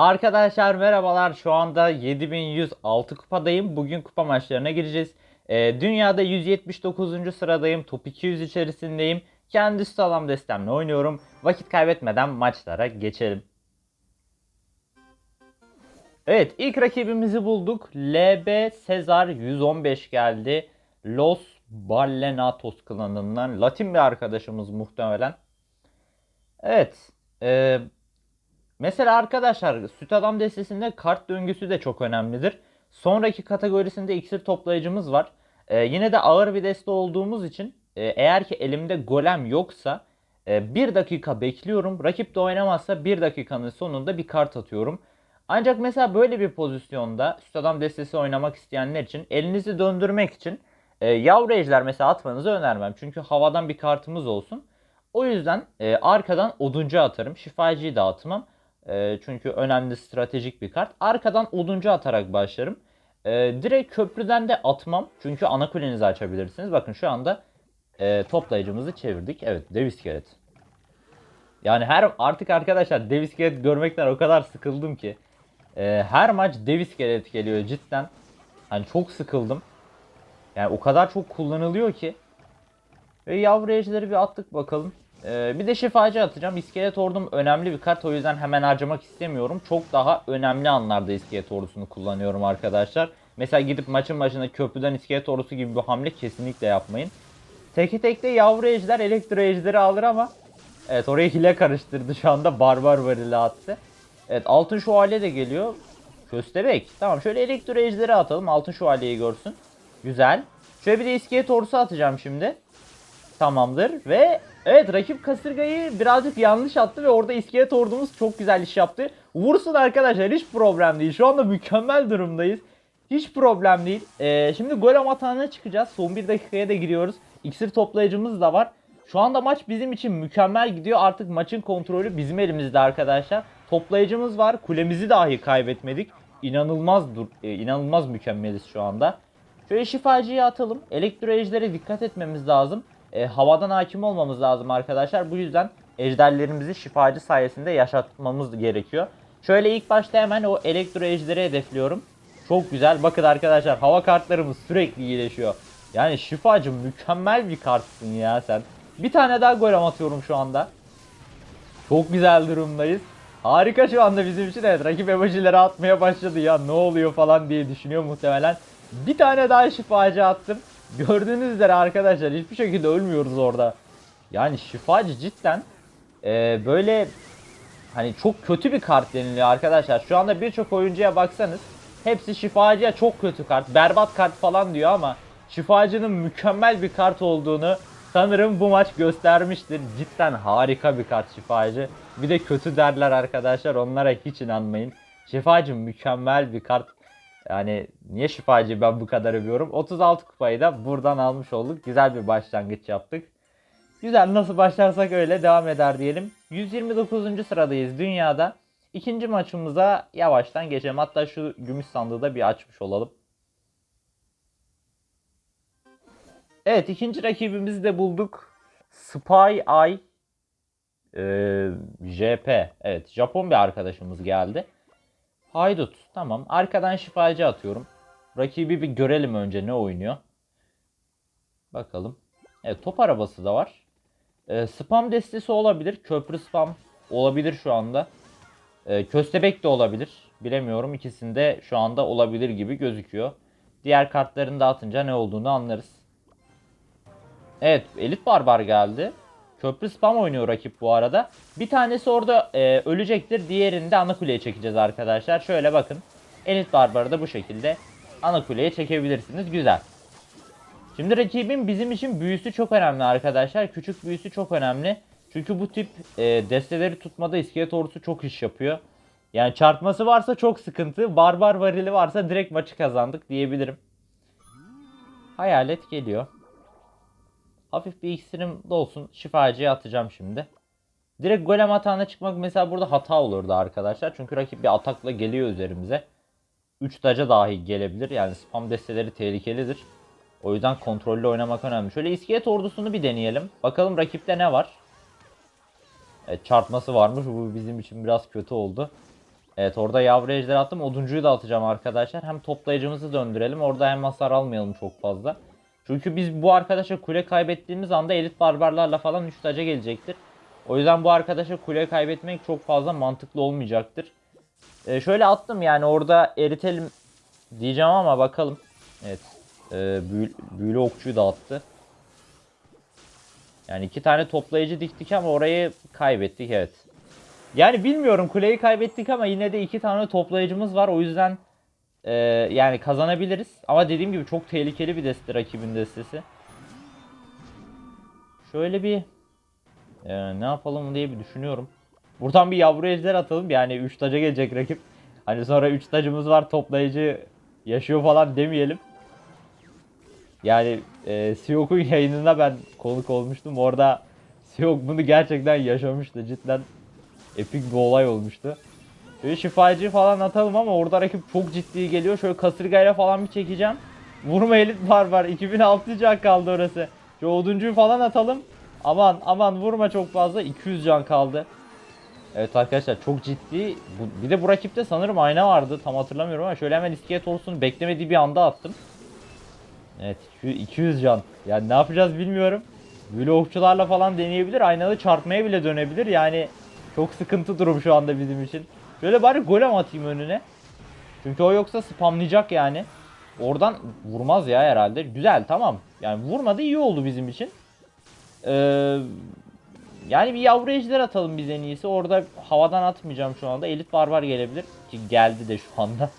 Arkadaşlar merhabalar. Şu anda 7106 kupadayım. Bugün kupa maçlarına gireceğiz. Ee, dünyada 179. sıradayım. Top 200 içerisindeyim. Kendi sağlam destemle oynuyorum. Vakit kaybetmeden maçlara geçelim. Evet ilk rakibimizi bulduk. LB Sezar 115 geldi. Los Ballenatos klanından Latin bir arkadaşımız muhtemelen. Evet. E, mesela arkadaşlar süt adam destesinde kart döngüsü de çok önemlidir. Sonraki kategorisinde iksir toplayıcımız var. E, yine de ağır bir deste olduğumuz için e, eğer ki elimde golem yoksa e, bir dakika bekliyorum. Rakip de oynamazsa bir dakikanın sonunda bir kart atıyorum. Ancak mesela böyle bir pozisyonda süt adam destesi oynamak isteyenler için elinizi döndürmek için e, yavru ejder mesela atmanızı önermem. Çünkü havadan bir kartımız olsun. O yüzden e, arkadan oduncu atarım. Şifacıyı da atmam. E, çünkü önemli stratejik bir kart. Arkadan oduncu atarak başlarım. E, direkt köprüden de atmam. Çünkü ana kulenizi açabilirsiniz. Bakın şu anda e, toplayıcımızı çevirdik. Evet dev iskelet. Yani her artık arkadaşlar dev iskelet görmekten o kadar sıkıldım ki. E, her maç dev iskelet geliyor cidden. Hani çok sıkıldım. Yani o kadar çok kullanılıyor ki. Ve yavru ejderleri bir attık bakalım. Ee, bir de şifacı atacağım. İskelet ordum önemli bir kart o yüzden hemen harcamak istemiyorum. Çok daha önemli anlarda iskelet ordusunu kullanıyorum arkadaşlar. Mesela gidip maçın başında köprüden iskelet ordusu gibi bir hamle kesinlikle yapmayın. Teke tekte yavru ejder elektro ejderi alır ama Evet oraya hile karıştırdı şu anda barbar varili attı. Evet altın şövalye de geliyor. Köstebek. Tamam şöyle elektro ejderi atalım altın şövalyeyi görsün. Güzel. Şöyle bir de iskelet ordusu atacağım şimdi. Tamamdır ve evet rakip kasırgayı birazcık yanlış attı ve orada iskelet ordumuz çok güzel iş yaptı. Vursun arkadaşlar hiç problem değil. Şu anda mükemmel durumdayız. Hiç problem değil. Ee, şimdi golem atağına çıkacağız. Son bir dakikaya da giriyoruz. İksir toplayıcımız da var. Şu anda maç bizim için mükemmel gidiyor. Artık maçın kontrolü bizim elimizde arkadaşlar. Toplayıcımız var. Kulemizi dahi kaybetmedik. İnanılmaz dur e, inanılmaz mükemmeliz şu anda. Şöyle şifacıyı atalım. Elektro dikkat etmemiz lazım. E, havadan hakim olmamız lazım arkadaşlar. Bu yüzden ejderlerimizi şifacı sayesinde yaşatmamız gerekiyor. Şöyle ilk başta hemen o elektro ejderi hedefliyorum. Çok güzel. Bakın arkadaşlar hava kartlarımız sürekli iyileşiyor. Yani şifacı mükemmel bir kartsın ya sen. Bir tane daha golem atıyorum şu anda. Çok güzel durumdayız. Harika şu anda bizim için evet rakip emojileri atmaya başladı ya ne oluyor falan diye düşünüyor muhtemelen. Bir tane daha şifacı attım. Gördüğünüz üzere arkadaşlar hiçbir şekilde ölmüyoruz orada. Yani şifacı cidden e, böyle hani çok kötü bir kart deniliyor arkadaşlar. Şu anda birçok oyuncuya baksanız hepsi şifacıya çok kötü kart, berbat kart falan diyor ama şifacının mükemmel bir kart olduğunu sanırım bu maç göstermiştir. Cidden harika bir kart şifacı. Bir de kötü derler arkadaşlar onlara hiç inanmayın. Şifacı mükemmel bir kart. Yani niye şifacı ben bu kadar övüyorum? 36 kupayı da buradan almış olduk. Güzel bir başlangıç yaptık. Güzel nasıl başlarsak öyle devam eder diyelim. 129. sıradayız dünyada. İkinci maçımıza yavaştan geçelim. Hatta şu gümüş sandığı da bir açmış olalım. Evet ikinci rakibimizi de bulduk. Spy Eye ee, JP. Evet Japon bir arkadaşımız geldi. Haydut. Tamam. Arkadan şifacı atıyorum. Rakibi bir görelim önce ne oynuyor. Bakalım. Evet top arabası da var. Ee, spam destesi olabilir. Köprü spam olabilir şu anda. Ee, köstebek de olabilir. Bilemiyorum. İkisinde şu anda olabilir gibi gözüküyor. Diğer kartlarını da atınca ne olduğunu anlarız. Evet elit barbar geldi. Köprü spam oynuyor rakip bu arada. Bir tanesi orada e, ölecektir. Diğerini de ana kuleye çekeceğiz arkadaşlar. Şöyle bakın. Elit barbarı da bu şekilde ana kuleye çekebilirsiniz. Güzel. Şimdi rakibin bizim için büyüsü çok önemli arkadaşlar. Küçük büyüsü çok önemli. Çünkü bu tip e, desteleri tutmada iskelet ordusu çok iş yapıyor. Yani çarpması varsa çok sıkıntı. Barbar varili varsa direkt maçı kazandık diyebilirim. Hayalet geliyor. Hafif bir iksirim de olsun. Şifacıya atacağım şimdi. Direkt golem atağına çıkmak mesela burada hata olurdu arkadaşlar. Çünkü rakip bir atakla geliyor üzerimize. 3 taca dahi gelebilir. Yani spam desteleri tehlikelidir. O yüzden kontrollü oynamak önemli. Şöyle iskelet ordusunu bir deneyelim. Bakalım rakipte ne var. Evet çarpması varmış. Bu bizim için biraz kötü oldu. Evet orada yavru ejder attım. Oduncuyu da atacağım arkadaşlar. Hem toplayıcımızı döndürelim. Orada hem hasar almayalım çok fazla. Çünkü biz bu arkadaşa kule kaybettiğimiz anda elit barbarlarla falan 3 taca gelecektir. O yüzden bu arkadaşa kule kaybetmek çok fazla mantıklı olmayacaktır. Ee, şöyle attım yani orada eritelim diyeceğim ama bakalım. Evet. Ee, büyülü, büyülü okçuyu da attı. Yani iki tane toplayıcı diktik ama orayı kaybettik evet. Yani bilmiyorum kuleyi kaybettik ama yine de iki tane toplayıcımız var. O yüzden e, yani kazanabiliriz. Ama dediğim gibi çok tehlikeli bir deste rakibin destesi. Şöyle bir e, ne yapalım diye bir düşünüyorum. Buradan bir yavru ejder atalım. Yani 3 taca gelecek rakip. Hani sonra 3 tacımız var toplayıcı yaşıyor falan demeyelim. Yani e, Siyok'un yayınına ben konuk olmuştum. Orada Siyok bunu gerçekten yaşamıştı. Cidden epik bir olay olmuştu. Şöyle şifacı falan atalım ama orada rakip çok ciddi geliyor. Şöyle kasırgayla falan bir çekeceğim. Vurma elit var. 2600 can kaldı orası. Şu oduncuyu falan atalım. Aman aman vurma çok fazla. 200 can kaldı. Evet arkadaşlar çok ciddi. Bu, bir de bu rakipte sanırım ayna vardı. Tam hatırlamıyorum ama şöyle hemen iskelet olsun beklemediği bir anda attım. Evet şu 200 can. Yani ne yapacağız bilmiyorum. Böyle okçularla falan deneyebilir. Aynalı çarpmaya bile dönebilir. Yani çok sıkıntı durum şu anda bizim için. Şöyle bari golem atayım önüne. Çünkü o yoksa spamlayacak yani. Oradan vurmaz ya herhalde. Güzel tamam. Yani vurmadı iyi oldu bizim için. Ee, yani bir yavru ejder atalım biz en iyisi. Orada havadan atmayacağım şu anda. Elit barbar gelebilir. Ki geldi de şu anda.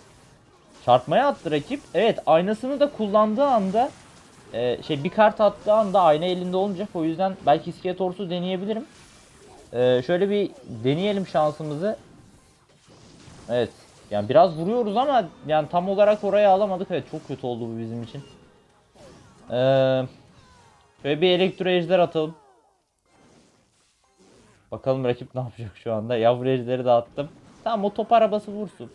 Çarpmaya attı rakip. Evet aynasını da kullandığı anda e, şey bir kart attığı anda ayna elinde olmayacak. O yüzden belki iskelet orsu deneyebilirim. E, şöyle bir deneyelim şansımızı. Evet. Yani biraz vuruyoruz ama yani tam olarak oraya alamadık. Evet çok kötü oldu bu bizim için. Ee, şöyle bir elektro ejder atalım. Bakalım rakip ne yapacak şu anda. Yavru ejderi de attım. Tamam o top arabası vursun.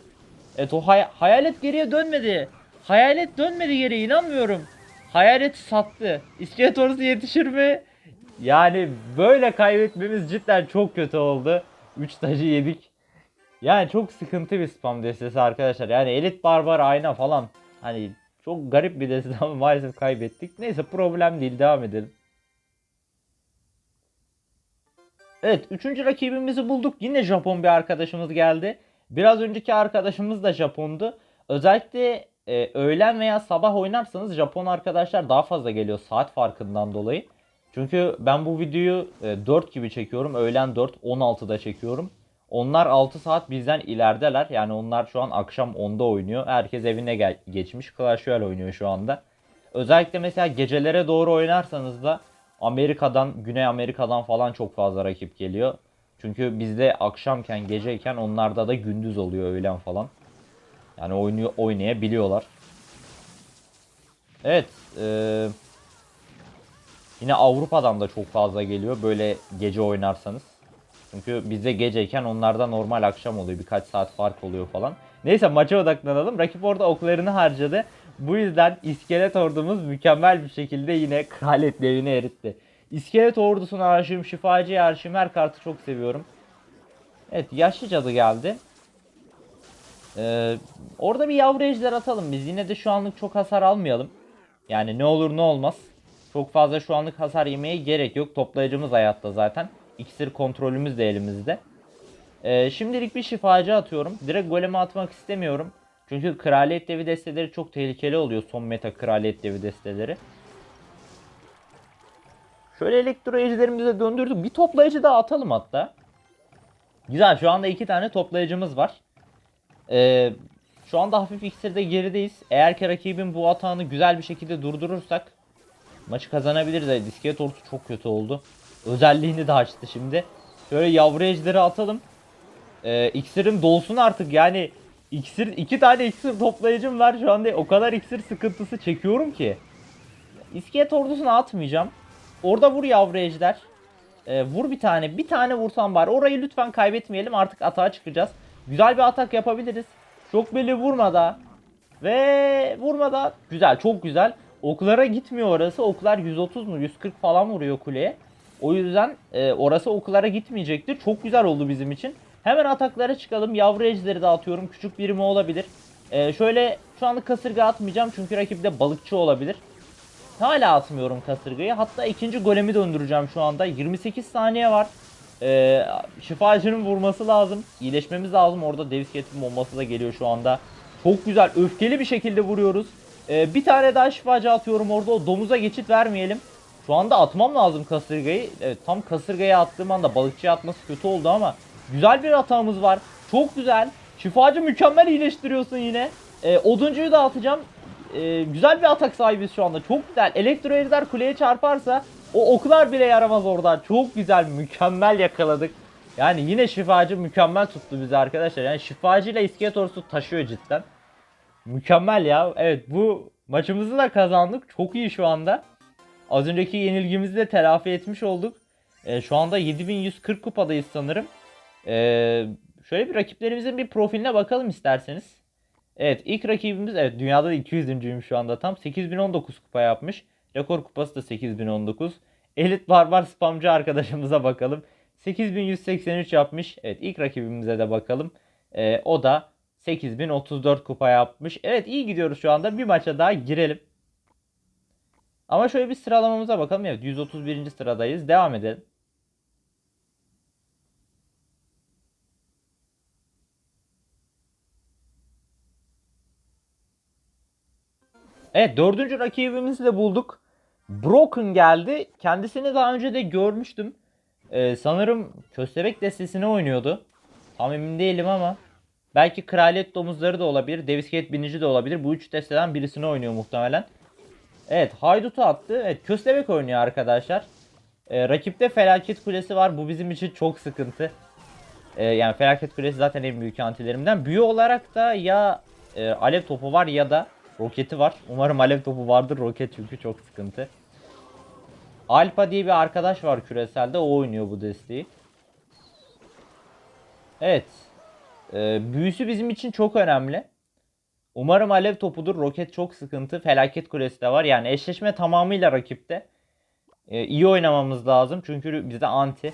Evet o hay- hayalet geriye dönmedi. Hayalet dönmedi geriye inanmıyorum. Hayalet sattı. İskelet orası yetişir mi? Yani böyle kaybetmemiz cidden çok kötü oldu. 3 tacı yedik. Yani çok sıkıntı bir spam destesi arkadaşlar. Yani elit barbar ayna falan. Hani çok garip bir deste ama maalesef kaybettik. Neyse problem değil devam edelim. Evet üçüncü rakibimizi bulduk. Yine Japon bir arkadaşımız geldi. Biraz önceki arkadaşımız da Japondu. Özellikle e, öğlen veya sabah oynarsanız Japon arkadaşlar daha fazla geliyor saat farkından dolayı. Çünkü ben bu videoyu e, 4 gibi çekiyorum. Öğlen 4, 16'da çekiyorum. Onlar 6 saat bizden ilerideler. Yani onlar şu an akşam 10'da oynuyor. Herkes evine gel- geçmiş. Clash Royale oynuyor şu anda. Özellikle mesela gecelere doğru oynarsanız da Amerika'dan, Güney Amerika'dan falan çok fazla rakip geliyor. Çünkü bizde akşamken, geceyken onlarda da gündüz oluyor öğlen falan. Yani oynuyor, oynayabiliyorlar. Evet. eee, yine Avrupa'dan da çok fazla geliyor böyle gece oynarsanız. Çünkü bizde geceyken onlarda normal akşam oluyor. Birkaç saat fark oluyor falan. Neyse maça odaklanalım. Rakip orada oklarını harcadı. Bu yüzden iskelet ordumuz mükemmel bir şekilde yine kraliyet devini eritti. İskelet ordusuna aşığım, şifacıya aşığım. Her kartı çok seviyorum. Evet yaşlı cadı geldi. Ee, orada bir yavru ejder atalım biz. Yine de şu anlık çok hasar almayalım. Yani ne olur ne olmaz. Çok fazla şu anlık hasar yemeye gerek yok. Toplayıcımız hayatta zaten. İksir kontrolümüz de elimizde. Ee, şimdilik bir şifacı atıyorum. Direkt goleme atmak istemiyorum. Çünkü kraliyet devi desteleri çok tehlikeli oluyor. Son meta kraliyet devi desteleri. Şöyle elektro ejderimize döndürdük. Bir toplayıcı daha atalım hatta. Güzel şu anda iki tane toplayıcımız var. Ee, şu anda hafif iksirde gerideyiz. Eğer ki rakibin bu atağını güzel bir şekilde durdurursak maçı kazanabiliriz. Disket ortu çok kötü oldu. Özelliğini de açtı şimdi. Şöyle yavru ejderi atalım. Ee, iksirim dolsun artık yani iksir iki tane iksir toplayıcım var şu anda o kadar iksir sıkıntısı çekiyorum ki. İskelet ordusunu atmayacağım. Orada vur yavru ejder. Ee, vur bir tane. Bir tane vursam var. Orayı lütfen kaybetmeyelim. Artık atağa çıkacağız. Güzel bir atak yapabiliriz. Çok belli vurmada. Ve vurmada. Güzel. Çok güzel. Oklara gitmiyor orası. Oklar 130 mu 140 falan vuruyor kuleye. O yüzden e, orası oklara gitmeyecektir. Çok güzel oldu bizim için. Hemen ataklara çıkalım. Yavru ejderi de atıyorum. Küçük birimi olabilir. Ee, şöyle şu anlık kasırga atmayacağım çünkü rakipte balıkçı olabilir. Hala atmıyorum kasırgayı. Hatta ikinci golemi döndüreceğim şu anda. 28 saniye var. Ee, şifacının vurması lazım. İyileşmemiz lazım. Orada Davis Cat'in bombası da geliyor şu anda. Çok güzel. Öfkeli bir şekilde vuruyoruz. Ee, bir tane daha şifacı atıyorum orada. O domuza geçit vermeyelim. Şu anda atmam lazım kasırgayı. Evet tam kasırgaya attığım anda balıkçıya atması kötü oldu ama güzel bir hatamız var. Çok güzel. Şifacı mükemmel iyileştiriyorsun yine. Ee, oduncuyu da atacağım. Ee, güzel bir atak sahibiz şu anda. Çok güzel. Elektro ejder kuleye çarparsa o oklar bile yaramaz orada. Çok güzel. Mükemmel yakaladık. Yani yine şifacı mükemmel tuttu bizi arkadaşlar. Yani şifacıyla iskelet ordusu taşıyor cidden. Mükemmel ya. Evet bu maçımızı da kazandık. Çok iyi şu anda. Az önceki yenilgimizi de telafi etmiş olduk. Ee, şu anda 7140 kupadayız sanırım. Ee, şöyle bir rakiplerimizin bir profiline bakalım isterseniz. Evet ilk rakibimiz evet dünyada da 200.'üyüm şu anda tam. 8019 kupa yapmış. Rekor kupası da 8019. Elit barbar spamcı arkadaşımıza bakalım. 8183 yapmış. Evet ilk rakibimize de bakalım. Ee, o da 8034 kupa yapmış. Evet iyi gidiyoruz şu anda. Bir maça daha girelim. Ama şöyle bir sıralamamıza bakalım. Evet 131. sıradayız. Devam edelim. Evet dördüncü rakibimizi de bulduk. Broken geldi. Kendisini daha önce de görmüştüm. Ee, sanırım Köstebek destesine oynuyordu. Tam emin değilim ama. Belki Kraliyet Domuzları da olabilir. Davis Gate Binici de olabilir. Bu üç desteden birisini oynuyor muhtemelen. Evet Haydut'u attı. Evet Köstebek oynuyor arkadaşlar. Ee, rakipte Felaket Kulesi var. Bu bizim için çok sıkıntı. Ee, yani Felaket Kulesi zaten en büyük antilerimden. Büyü olarak da ya e, Alev Topu var ya da Roketi var. Umarım Alev Topu vardır. Roket çünkü çok sıkıntı. Alpa diye bir arkadaş var küreselde. O oynuyor bu desteği. Evet. Ee, büyüsü bizim için çok önemli. Umarım alev topudur. Roket çok sıkıntı. Felaket kulesi de var. Yani eşleşme tamamıyla rakipte. Ee, iyi oynamamız lazım. Çünkü bizde anti.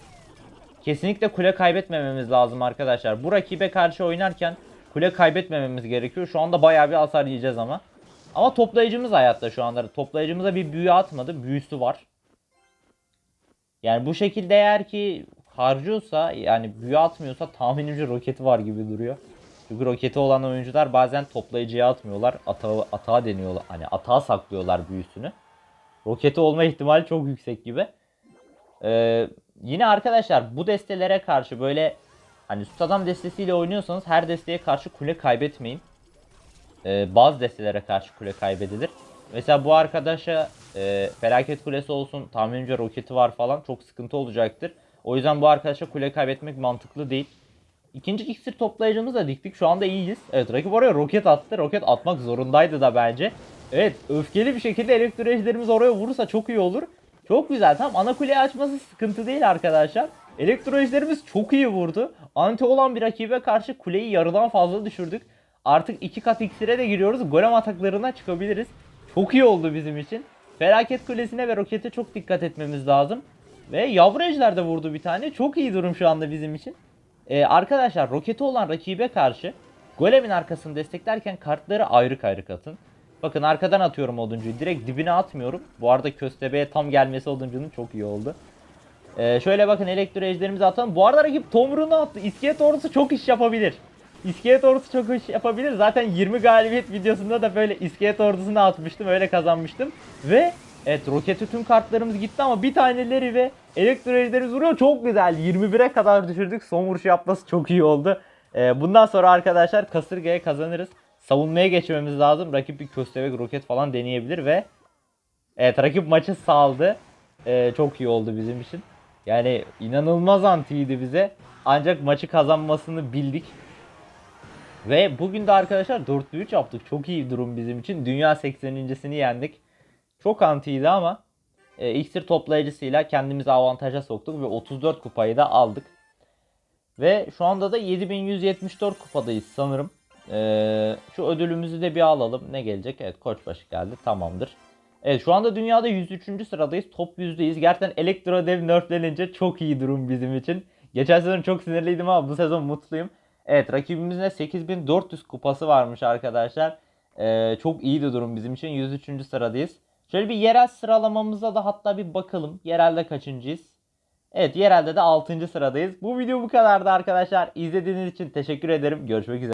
Kesinlikle kule kaybetmememiz lazım arkadaşlar. Bu rakibe karşı oynarken kule kaybetmememiz gerekiyor. Şu anda bayağı bir hasar yiyeceğiz ama. Ama toplayıcımız hayatta şu anda. Toplayıcımıza bir büyü atmadı. Büyüsü var. Yani bu şekilde eğer ki harcıyorsa yani büyü atmıyorsa tahminimce roketi var gibi duruyor. Çünkü roketi olan oyuncular bazen toplayıcıya atmıyorlar. Atağa, atağa deniyorlar. Hani atağa saklıyorlar büyüsünü. Roketi olma ihtimali çok yüksek gibi. Ee, yine arkadaşlar bu destelere karşı böyle hani süt destesiyle oynuyorsanız her desteğe karşı kule kaybetmeyin. Ee, bazı destelere karşı kule kaybedilir. Mesela bu arkadaşa e, felaket kulesi olsun tahminimce roketi var falan çok sıkıntı olacaktır. O yüzden bu arkadaşa kule kaybetmek mantıklı değil. İkinci iksir toplayıcımızı da diktik. Şu anda iyiyiz. Evet rakip oraya roket attı. Roket atmak zorundaydı da bence. Evet öfkeli bir şekilde elektroejderimiz oraya vurursa çok iyi olur. Çok güzel. Tam ana kuleyi açması sıkıntı değil arkadaşlar. Elektroejderimiz çok iyi vurdu. Anti olan bir rakibe karşı kuleyi yarıdan fazla düşürdük. Artık iki kat iksire de giriyoruz. Golem ataklarına çıkabiliriz. Çok iyi oldu bizim için. Felaket kulesine ve rokete çok dikkat etmemiz lazım. Ve yavru ejder de vurdu bir tane. Çok iyi durum şu anda bizim için. Ee, arkadaşlar roketi olan rakibe karşı golemin arkasını desteklerken kartları ayrı ayrı atın. Bakın arkadan atıyorum oduncuyu. Direkt dibine atmıyorum. Bu arada köstebeğe tam gelmesi oduncunun çok iyi oldu. Ee, şöyle bakın elektro ejderimizi atalım. Bu arada rakip tomruğunu attı. İskelet ordusu çok iş yapabilir. İskelet ordusu çok iş yapabilir. Zaten 20 galibiyet videosunda da böyle iskelet ordusunu atmıştım. Öyle kazanmıştım. Ve evet roketi tüm kartlarımız gitti ama bir taneleri ve elektro ejderimiz vuruyor. Çok güzel. 21'e kadar düşürdük. Son vuruş yapması çok iyi oldu. Ee, bundan sonra arkadaşlar kasırgaya kazanırız. Savunmaya geçmemiz lazım. Rakip bir köstebek roket falan deneyebilir ve evet rakip maçı saldı. Ee, çok iyi oldu bizim için. Yani inanılmaz antiydi bize. Ancak maçı kazanmasını bildik. Ve bugün de arkadaşlar 4'lü 3 yaptık. Çok iyi durum bizim için. Dünya 80.sini yendik. Çok antiydi ama e, iksir toplayıcısıyla kendimizi avantaja soktuk ve 34 kupayı da aldık. Ve şu anda da 7174 kupadayız sanırım. E, şu ödülümüzü de bir alalım. Ne gelecek? Evet koçbaşı geldi. Tamamdır. Evet şu anda dünyada 103. sıradayız. Top 100'deyiz. Gerçekten elektro dev nerflenince çok iyi durum bizim için. Geçen sezon çok sinirliydim ama bu sezon mutluyum. Evet rakibimizin de 8400 kupası varmış arkadaşlar. Ee, çok iyi de durum bizim için. 103. sıradayız. Şöyle bir yerel sıralamamıza da hatta bir bakalım. Yerelde kaçıncıyız? Evet yerelde de 6. sıradayız. Bu video bu kadardı arkadaşlar. İzlediğiniz için teşekkür ederim. Görüşmek üzere.